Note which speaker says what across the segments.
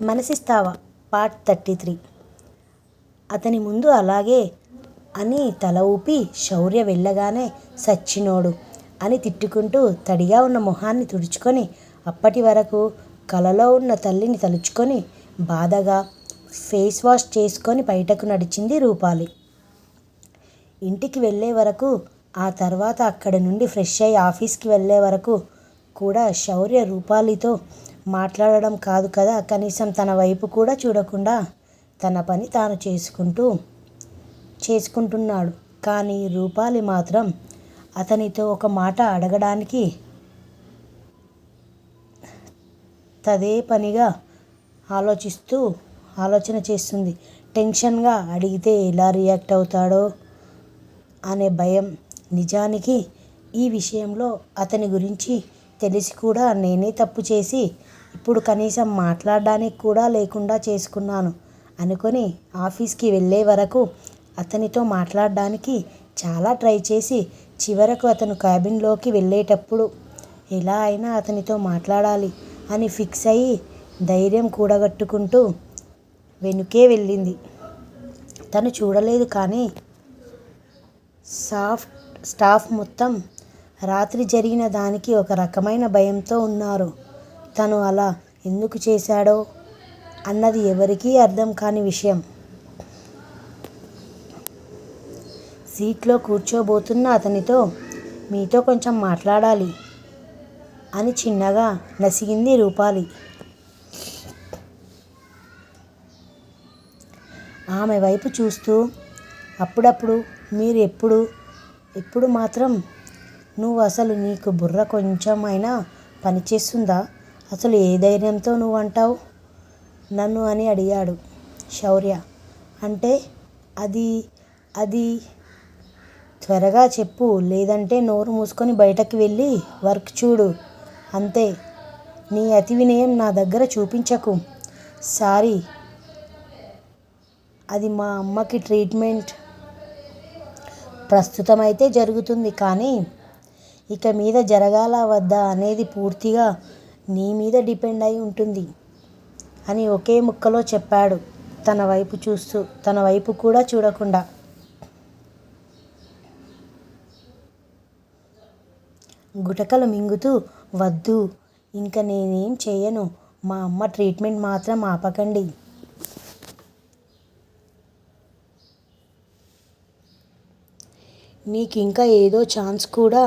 Speaker 1: మనసిస్తావా? Part thirty three అతని ముందు అలాగే అని తల ఊపి శౌర్య వెళ్ళగానే సచ్చినోడు అని తిట్టుకుంటూ తడిగా ఉన్న మొహాన్ని తుడుచుకొని అప్పటి వరకు కలలో ఉన్న తల్లిని తలుచుకొని బాధగా ఫేస్ వాష్ చేసుకొని బయటకు నడిచింది రూపాలి. ఇంటికి వెళ్ళే వరకు ఆ తర్వాత అక్కడి నుండి ఫ్రెష్ అయ్యి ఆఫీస్కి వెళ్ళే వరకు కూడా శౌర్య రూపాలితో మాట్లాడడం కాదు కదా. కనీసం తన వైపు కూడా చూడకుండా తన పని తాను చేసుకుంటూ చేసుకుంటున్నాడు. కానీ రూపాలి మాత్రం అతనితో ఒక మాట అడగడానికి తదే పనిగా ఆలోచిస్తూ ఆలోచన చేస్తుంది. టెన్షన్గా అడిగితే ఎలా రియాక్ట్ అవుతాడో అనే భయం నిజానికి ఈ విషయంలో అతని గురించి తెలిసి కూడా నేనే తప్పు చేసి ఇప్పుడు కనీసం మాట్లాడడానికి కూడా లేకుండా చేసుకున్నాను. అనుకొని ఆఫీస్కి వెళ్ళే వరకు అతనితో మాట్లాడడానికి చాలా ట్రై చేసి చివరకు అతను క్యాబిన్లోకి వెళ్ళేటప్పుడు ఎలా అయినా అతనితో మాట్లాడాలి అని ఫిక్స్ అయ్యి ధైర్యం కూడగట్టుకుంటూ వెనుకే వెళ్ళింది. తను చూడలేదు కానీ సాఫ్ట్ స్టాఫ్ మొత్తం రాత్రి జరిగిన దానికి ఒక రకమైన భయంతో ఉన్నారు. తను అలా ఎందుకు చేశాడో అన్నది ఎవరికీ అర్థం కాని విషయం. సీట్లో కూర్చోబోతున్న అతనితో మీతో కొంచెం మాట్లాడాలి అని చిన్నగా నసిగింది రూపాలి. ఆమె వైపు చూస్తూ అప్పుడప్పుడు మీరు ఎప్పుడు ఎప్పుడు మాత్రం నువ్వు అసలు నీకు బుర్ర కొంచెమైనా పనిచేస్తుందా? అసలు ఏ ధైర్యంతో నువ్వు అంటావు నన్ను అని అడిగాడు శౌర్య. అంటే అది అది త్వరగా చెప్పు లేదంటే నోరు మూసుకొని బయటకు వెళ్ళి వర్క్ చూడు. అంతే. నీ అతి వినయం నా దగ్గర చూపించకు. సారీ. అది మా అమ్మకి ట్రీట్మెంట్ ప్రస్తుతం అయితే జరుగుతుంది కానీ ఇక మీద జరగాల వద్దా అనేది పూర్తిగా నీ మీద డిపెండ్ అయి ఉంటుంది అని ఒకే ముక్కలో చెప్పాడు. తన వైపు చూస్తూ తన వైపు కూడా చూడకుండా. గుటకలు మింగుతూ వద్దు ఇంకా నేనేం చేయను మా అమ్మ ట్రీట్మెంట్ మాత్రం ఆపకండి. నీకు ఇంకా ఏదో ఛాన్స్ కూడా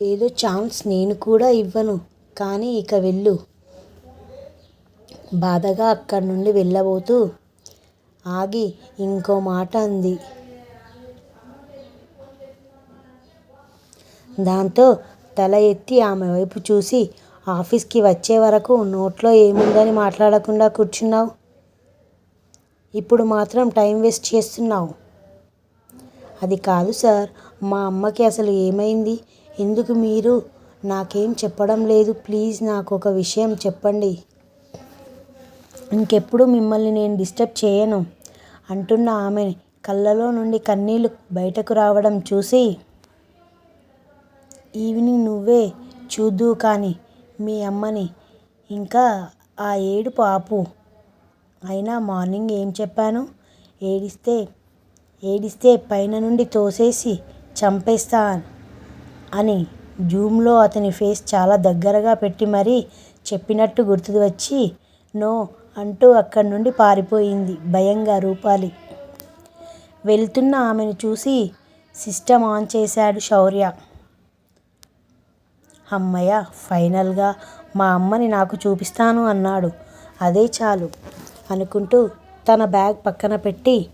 Speaker 1: ఏదో ఛాన్స్ నేను కూడా ఇవ్వను కానీ ఇక వెళ్ళు. బాధగా అక్కడి నుండి వెళ్ళబోతూ ఆగి ఇంకో మాట అంది. దాంతో తల ఎత్తి ఆమె వైపు చూసి ఆఫీస్కి వచ్చే వరకు నోట్లో ఏముందని మాట్లాడకుండా కూర్చున్నావు? ఇప్పుడు మాత్రం టైం వేస్ట్ చేస్తున్నావు. అది కాదు సార్ మా అమ్మకి అసలు ఏమైంది? ఎందుకు మీరు? నాకేం చెప్పడం లేదు. ప్లీజ్ నాకు ఒక విషయం చెప్పండి. ఇంకెప్పుడు మిమ్మల్ని నేను డిస్టర్బ్ చేయను? అంటున్న ఆమె కళ్ళలో నుండి కన్నీళ్ళు బయటకు రావడం చూసి ఈవినింగ్ నువ్వే చూద్దు కానీ మీ అమ్మని. ఇంకా ఆ ఏడుపు ఆపు అయినా మార్నింగ్ ఏం చెప్పాను? ఏడిస్తే ఏడిస్తే పైన నుండి తోసేసి చంపేస్తా అని జూమ్లో అతని ఫేస్ చాలా దగ్గరగా పెట్టి మరీ చెప్పినట్టు గుర్తు వచ్చి నో అంటూ అక్కడి నుండి పారిపోయింది భయంగా రూపాలి. వెళ్తున్న ఆమెను చూసి సిస్టమ్ ఆన్ చేశాడు శౌర్య. అమ్మయ్య ఫైనల్గా మా అమ్మని నాకు చూపిస్తాను అన్నాడు. అదే చాలు అనుకుంటూ తన బ్యాగ్ పక్కన పెట్టి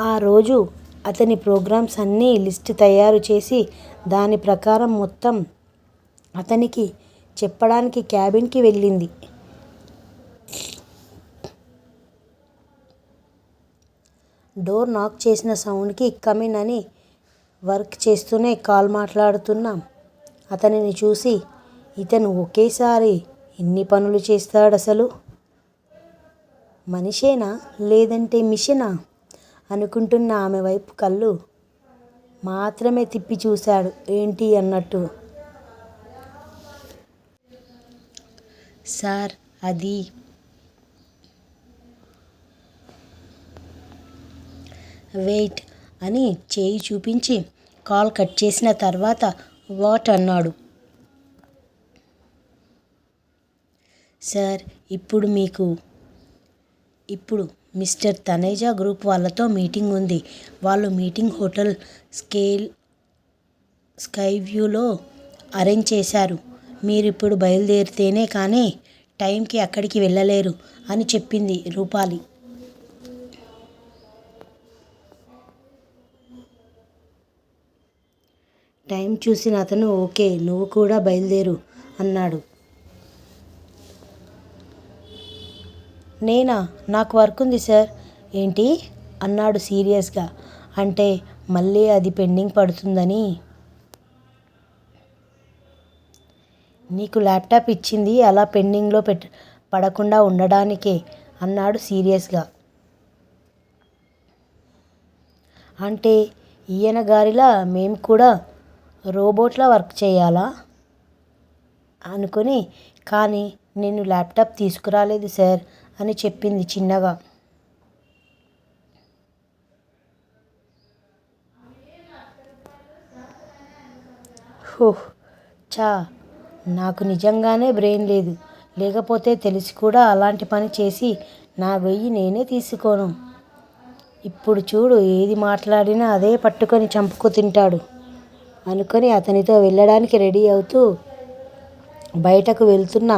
Speaker 1: ఆ రోజు అతని ప్రోగ్రామ్స్ అన్నీ లిస్ట్ తయారు చేసి దాని ప్రకారం మొత్తం అతనికి చెప్పడానికి క్యాబిన్కి వెళ్ళింది. డోర్ నాక్ చేసిన సౌండ్కి కమిన్ అని వర్క్ చేస్తూనే కాల్ మాట్లాడుతున్నాం అతనిని చూసి ఇతను ఒకేసారి ఎన్ని పనులు చేస్తాడు అసలు మనిషేనా లేదంటే మిషనా? అనుకుంటున్న ఆమె వైపు కళ్ళు మాత్రమే తిప్పి చూశాడు. ఏంటి అన్నట్టు. సార్ అది. వెయిట్ అని చేయి చూపించి కాల్ కట్ చేసిన తర్వాత వాట్ అన్నాడు. సార్ ఇప్పుడు మీకు ఇప్పుడు మిస్టర్ తనేజా గ్రూప్ వాళ్ళతో మీటింగ్ ఉంది. వాళ్ళు మీటింగ్ హోటల్ స్కేల్ స్కైవ్యూలో అరేంజ్ చేశారు. మీరు ఇప్పుడు బయలుదేరితేనే కానీ టైంకి అక్కడికి వెళ్ళలేరు అని చెప్పింది రూపాలి. టైం చూసిన అతను ఓకే నువ్వు కూడా బయలుదేరు అన్నాడు. నేనా? నాకు వర్క్ ఉంది సార్. ఏంటి? అన్నాడు సీరియస్గా. అంటే మళ్ళీ అది పెండింగ్ పడుతుందని. నీకు ల్యాప్టాప్ ఇచ్చింది అలా పెండింగ్లో పెట్ పడకుండా ఉండడానికే అన్నాడు సీరియస్గా. అంటే ఈయన గారిలా మేము కూడా రోబోట్లా వర్క్ చేయాలా? అనుకుని కానీ నేను ల్యాప్టాప్ తీసుకురాలేదు సార్. అని చెప్పింది చిన్నగా. హో చా నాకు నిజంగానే బ్రెయిన్ లేదు. లేకపోతే తెలిసి కూడా అలాంటి పని చేసి నా వెయ్యి నేనే తీసుకోను. ఇప్పుడు చూడు ఏది మాట్లాడినా అదే పట్టుకొని చంపుకు తింటాడు. అనుకొని అతనితో వెళ్ళడానికి రెడీ అవుతూ బయటకు వెళ్తున్న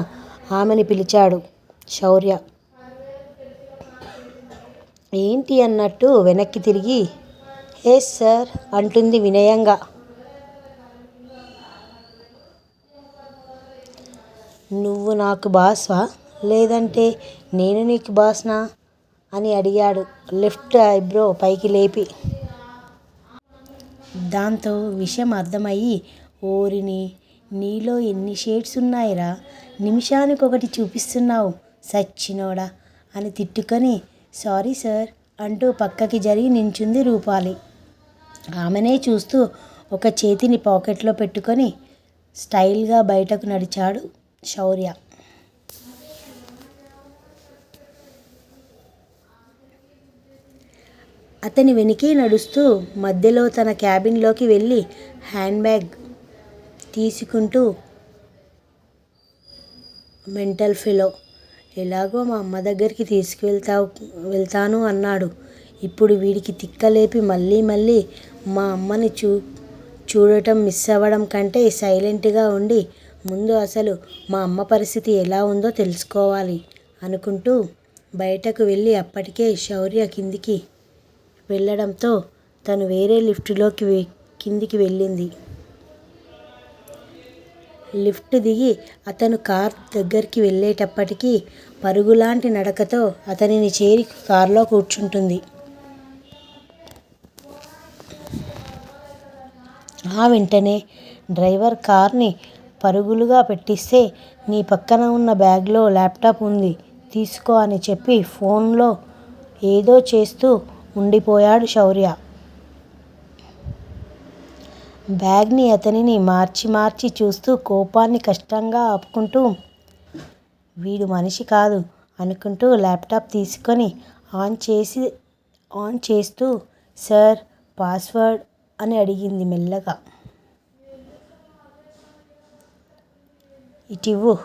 Speaker 1: ఆమెని పిలిచాడు శౌర్య. ఏంటి అన్నట్టు వెనక్కి తిరిగి ఎస్ సార్ అంటుంది వినయంగా. నువ్వు నాకు బాస్వా? లేదంటే నేను నీకు బాస్నా? అని అడిగాడు లెఫ్ట్ ఐబ్రో పైకి లేపి. దాంతో విషయం అర్థమయ్యి ఓరిని నీలో ఎన్ని షేడ్స్ ఉన్నాయిరా? నిమిషానికి ఒకటి చూపిస్తున్నావు సచ్చినోడా అని తిట్టుకొని సారీ సార్ అంటూ పక్కకి జరిగి నించుంది రూపాలి. ఆమెనే చూస్తూ ఒక చేతిని పాకెట్లో పెట్టుకొని స్టైల్గా బయటకు నడిచాడు శౌర్య. అతని వెనుకే నడుస్తూ మధ్యలో తన క్యాబిన్లోకి వెళ్ళి హ్యాండ్ బ్యాగ్ తీసుకుంటూ మెంటల్ ఫెలో ఎలాగో మా అమ్మ దగ్గరికి తీసుకువెళ్తావు వెళ్తాను అన్నాడు. ఇప్పుడు వీడికి తిక్కలేపి మళ్ళీ మళ్ళీ మా అమ్మని చూ చూడటం మిస్ అవ్వడం కంటే సైలెంట్గా ఉండి ముందు అసలు మా అమ్మ పరిస్థితి ఎలా ఉందో తెలుసుకోవాలి అనుకుంటూ బయటకు వెళ్ళి అప్పటికే శౌర్య కిందికి వెళ్ళడంతో తను వేరే లిఫ్టులోకి కిందికి వెళ్ళింది. లిఫ్ట్ దిగి అతను కార్ దగ్గరికి వెళ్ళేటప్పటికీ పరుగులాంటి నడకతో అతనిని చేరి కారులో కూర్చుంటుంది. ఆ వెంటనే డ్రైవర్ కార్ని పరుగులుగా పెట్టిస్తే నీ పక్కన ఉన్న బ్యాగ్లో ల్యాప్టాప్ ఉంది తీసుకో అని చెప్పి ఫోన్లో ఏదో చేస్తూ ఉండిపోయాడు శౌర్య. బ్యాగ్ని అతనిని మార్చి మార్చి చూస్తూ కోపాన్ని కష్టంగా ఆపుకుంటూ వీడు మనిషి కాదు అనుకుంటూ ల్యాప్టాప్ తీసుకొని ఆన్ చేసి ఆన్ చేస్తూ సార్ పాస్వర్డ్ అని అడిగింది మెల్లగా. ఇటివ్వు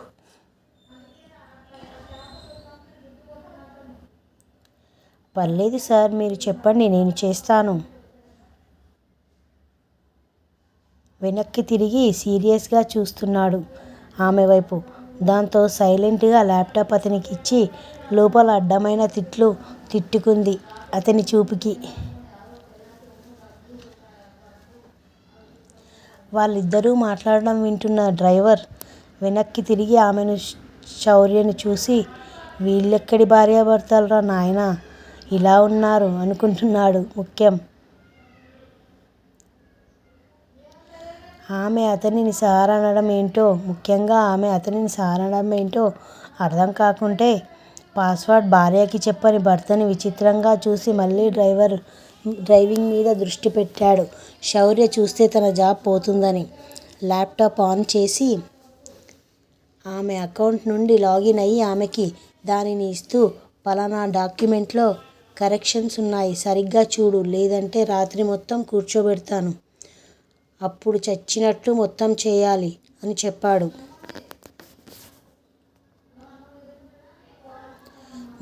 Speaker 1: పర్లేదు సార్ మీరు చెప్పండి నేను చేస్తాను. వెనక్కి తిరిగి సీరియస్గా చూస్తున్నాడు ఆమె వైపు. దాంతో సైలెంట్గా ల్యాప్టాప్ అతనికి ఇచ్చి లోపల అడ్డమైన తిట్లు తిట్టుకుంది అతని చూపుకి. వాళ్ళిద్దరూ మాట్లాడడం వింటున్న డ్రైవర్ వెనక్కి తిరిగి ఆమెను శౌర్యను చూసి వీళ్ళెక్కడి భార్యాభర్తలరా నాయనా? ఇలా ఉన్నారు అనుకుంటున్నాడు ముఖ్యం. ఆమె అతనిని సార్ అనడం ఏంటో? ముఖ్యంగా ఆమె అతనిని సార్ అనడం ఏంటో అర్థం కాకుంటే పాస్వర్డ్ భార్యకి చెప్పని భర్తని విచిత్రంగా చూసి మళ్ళీ డ్రైవర్ డ్రైవింగ్ మీద దృష్టి పెట్టాడు. శౌర్య చూస్తే తన జాబ్ పోతుందని ల్యాప్టాప్ ఆన్ చేసి ఆమె అకౌంట్ నుండి లాగిన్ అయ్యి ఆమెకి దానిని ఇస్తూ పలానా డాక్యుమెంట్లో కరెక్షన్స్ ఉన్నాయి సరిగ్గా చూడు లేదంటే రాత్రి మొత్తం కూర్చోబెడతాను. అప్పుడు చచ్చినట్లు మొత్తం చేయాలి అని చెప్పాడు.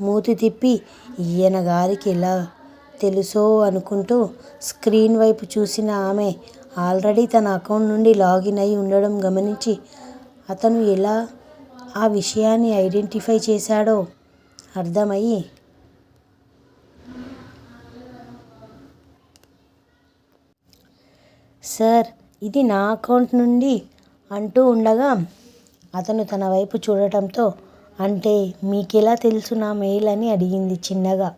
Speaker 1: మూతి తిప్పి ఈయన గారికి ఎలా తెలుసో అనుకుంటూ స్క్రీన్ వైపు చూసిన ఆమె ఆల్రెడీ తన అకౌంట్ నుండి లాగిన్ అయి ఉండడం గమనించి అతను ఎలా ఆ విషయాన్ని ఐడెంటిఫై చేశాడో అర్థమయ్యి సార్ ఇది నా అకౌంట్ నుండి అంటూ ఉండగా అతను తన వైపు చూడటంతో అంటే మీకెలా తెలుసు నా మెయిల్ అని అడిగింది చిన్నగా.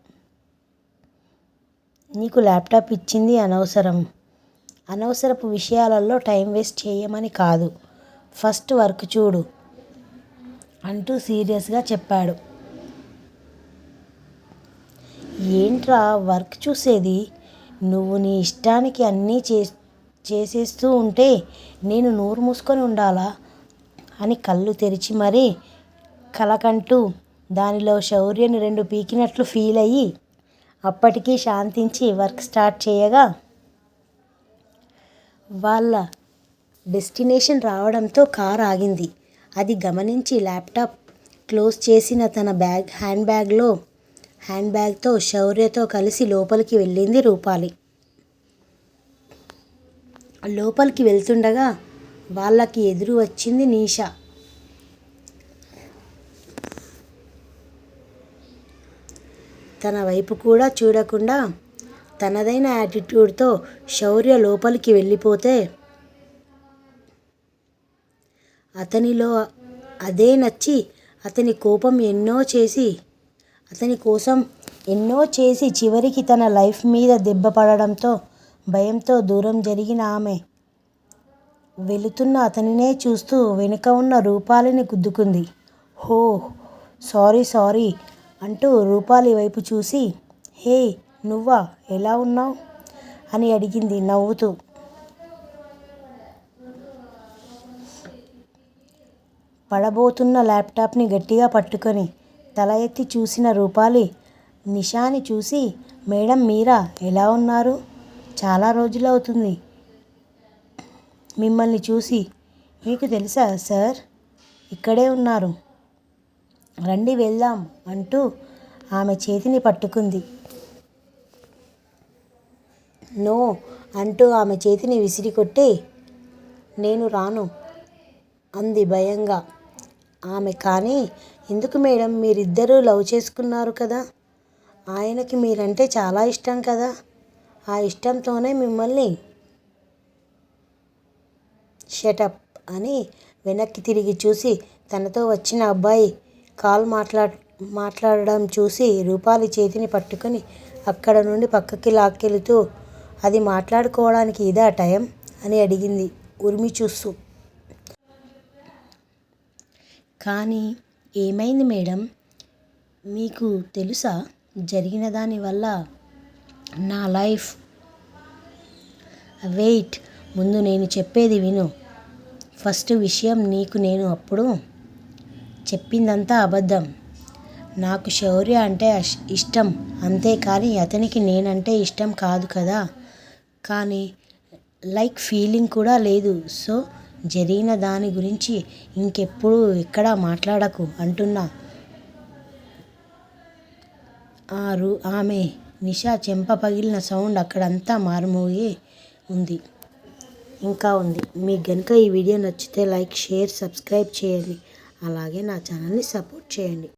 Speaker 1: నీకు ల్యాప్టాప్ ఇచ్చింది అనవసరం. అనవసరపు విషయాలలో టైం వేస్ట్ చేయమని కాదు. ఫస్ట్ వర్క్ చూడు అంటూ సీరియస్గా చెప్పాడు. ఏంట్రా వర్క్ చూసేది? నువ్వు నీ ఇష్టానికి అన్నీ చే చేసేస్తూ ఉంటే నేను నోరు మూసుకొని ఉండాలా? అని కళ్ళు తెరిచి మరీ కలకంటూ దానిలో శౌర్యని రెండు పీకినట్లు ఫీల్ అయ్యి అప్పటికీ శాంతించి వర్క్ స్టార్ట్ చేయగా వాళ్ళ డెస్టినేషన్ రావడంతో కార్ ఆగింది. అది గమనించి ల్యాప్టాప్ క్లోజ్ చేసిన తన బ్యాగ్ హ్యాండ్ బ్యాగ్లో హ్యాండ్ బ్యాగ్తో శౌర్యతో కలిసి లోపలికి వెళ్ళింది రూపాలి. లోపలికి వెళ్తుండగా వాళ్ళకి ఎదురు వచ్చింది నీషా. తన వైపు కూడా చూడకుండా తనదైన యాటిట్యూడ్తో శౌర్య లోపలికి వెళ్ళిపోతే అతనిలో అదే నచ్చి అతని కోపం ఎన్నో చేసి అతని కోసం ఎన్నో చేసి చివరికి తన లైఫ్ మీద దెబ్బ పడడంతో భయంతో దూరం జరిగిన ఆమె వెళుతున్న అతనినే చూస్తూ వెనుక ఉన్న రూపాలిని గుద్దుకుంది. హో సారీ సారీ అంటూ రూపాలి వైపు చూసి హే నువ్వా? ఎలా ఉన్నావు? అని అడిగింది నవ్వుతూ. పడబోతున్న ల్యాప్టాప్ని గట్టిగా పట్టుకొని తల ఎత్తి చూసిన రూపాలి నిషాని చూసి మేడం మీరా? ఎలా ఉన్నారు? చాలా రోజులు అవుతుంది. మిమ్మల్ని చూసి మీకు తెలుసా సార్? ఇక్కడే ఉన్నారు. రండి వెళ్దాం అంటూ ఆమె చేతిని పట్టుకుంది. నో అంటూ ఆమె చేతిని విసిరికొట్టి నేను రాను అంది భయంగా. ఆమె కానీ ఎందుకు మేడం మీరిద్దరూ లవ్ చేసుకున్నారు కదా? ఆయనకి మీరంటే చాలా ఇష్టం కదా? ఆ ఇష్టంతోనే మిమ్మల్ని షటప్ అని వెనక్కి తిరిగి చూసి తనతో వచ్చిన అబ్బాయి కాల్ మాట్లా మాట్లాడడం చూసి రూపాలి చేతిని పట్టుకొని అక్కడ నుండి పక్కకి లాక్కెళుతూ అది మాట్లాడుకోవడానికి ఇదా టైం? అని అడిగింది ఉరిమి చూస్తూ. కానీ ఏమైంది మేడం? మీకు తెలుసా జరిగిన దానివల్ల నా లైఫ్. వెయిట్ ముందు నేను చెప్పేది విను. ఫస్ట్ విషయం నీకు నేను అప్పుడు చెప్పిందంతా అబద్ధం. నాకు శౌర్య అంటే ఇష్టం. అంతేకాని అతనికి నేనంటే ఇష్టం కాదు కదా. కానీ లైక్ ఫీలింగ్ కూడా లేదు. సో జరిగిన దాని గురించి ఇంకెప్పుడు ఎక్కడా మాట్లాడకు అంటున్నా. ఆ రూ ఆమె నిషా చెంప పగిలిన సౌండ్ అక్కడంతా మారుమోగి ఉంది. ఇంకా ఉంది. మీకు కనుక ఈ వీడియో నచ్చితే లైక్ షేర్ సబ్స్క్రైబ్ చేయండి. అలాగే నా ఛానల్ని సపోర్ట్ చేయండి.